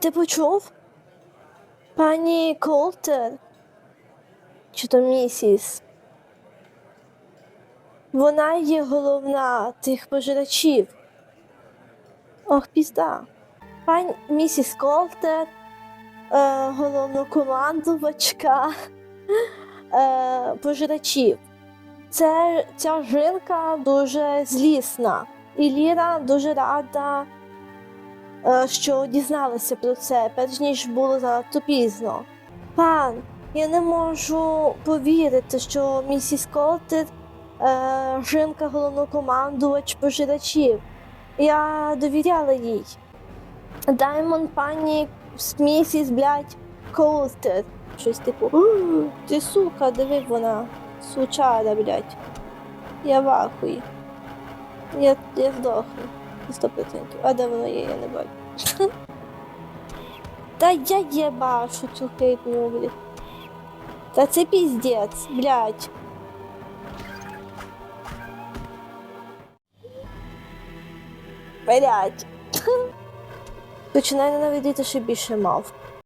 Ти почув? Пані Колтер? Чи то місіс? Вона є головна тих пожирачів. Ох, пізда. Пані місіс Колтер, е, головнокомандувачка е, пожирачів. Це ця жінка дуже злісна. І Ліра дуже рада, що дізналася про це, перш ніж було занадто пізно. Пан, я не можу повірити, що місіс Колтер е, жінка головнокомандувач пожирачів. Я довіряла їй. Даймон пані місіс, блядь, Колтер. Щось типу. Ти сука, диви вона. Сучара, блядь. Я в ахуї. Я, я здохну. Сто процентів. А де воно є, я не бачу. Та я є бачу цю хитню, блядь. Та це піздець, блядь. Блядь. Починаю ненавидіти ще більше мав.